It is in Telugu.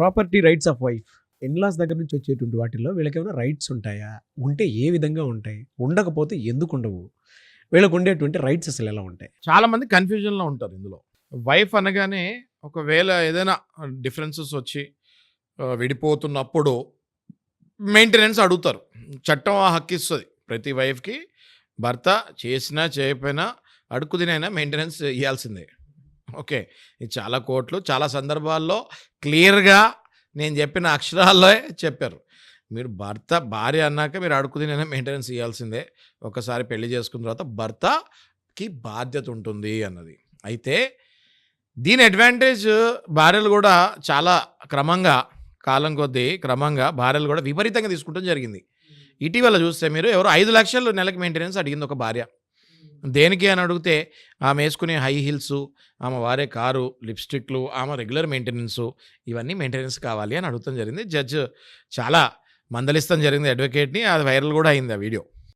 Property rights of wife. In laws దగ్గర నుంచి వచ్చేటువంటి వాటిల్లో వీళ్ళకి ఏమైనా రైట్స్ ఉంటాయా? ఉంటే ఏ విధంగా ఉంటాయి? ఉండకపోతే ఎందుకు ఉండవు? వీళ్ళకు ఉండేటువంటి రైట్స్ అసలు ఎలా ఉంటాయి? చాలా మంది కన్ఫ్యూజన్లో ఉంటారు ఇందులో. వైఫ్ అనగానే ఒకవేళ ఏదైనా డిఫరెన్సెస్ వచ్చి విడిపోతున్నప్పుడు మెయింటెనెన్స్ అడుగుతారు. చట్టం ఆ హక్కు ఇస్తుంది. ప్రతి వైఫ్కి భర్త చేసినా చేయకపోయినా అడుకుదినైనా మెయింటెనెన్స్ ఇవ్వాల్సిందే ఓకే. ఇది చాలా కోట్లు చాలా సందర్భాల్లో క్లియర్గా నేను చెప్పిన అక్షరాల్లో చెప్పారు. మీరు భర్త భార్య అన్నాక మీరు అడుగు తినైనా మెయింటెనెన్స్ ఇవ్వాల్సిందే ఒకసారి పెళ్ళి చేసుకున్న తర్వాత భర్తకి బాధ్యత ఉంటుంది అన్నది. అయితే దీని అడ్వాంటేజ్ భార్యలు కూడా చాలా క్రమంగా కాలం కొద్దీ క్రమంగా భార్యలు కూడా విపరీతంగా తీసుకుంటం జరిగింది. ఇటీవల చూస్తే మీరు ఎవరు ఐదు లక్షలు నెలకి మెయింటెనెన్స్ అడిగింది ఒక భార్య. దేనికి అని అడిగితే ఆమె వేసుకునే హై హీల్స్ ఆమె వారే కారు లిప్స్టిక్లు ఆమె రెగ్యులర్ మెయింటెనెన్స్ ఇవన్నీ మెయింటెనెన్స్ కావాలి అని అడుగుతాం జరిగింది. జడ్జ్ చాలా మందలిస్తాం జరిగింది అడ్వకేట్ని. అది వైరల్ కూడా అయింది ఆ వీడియో.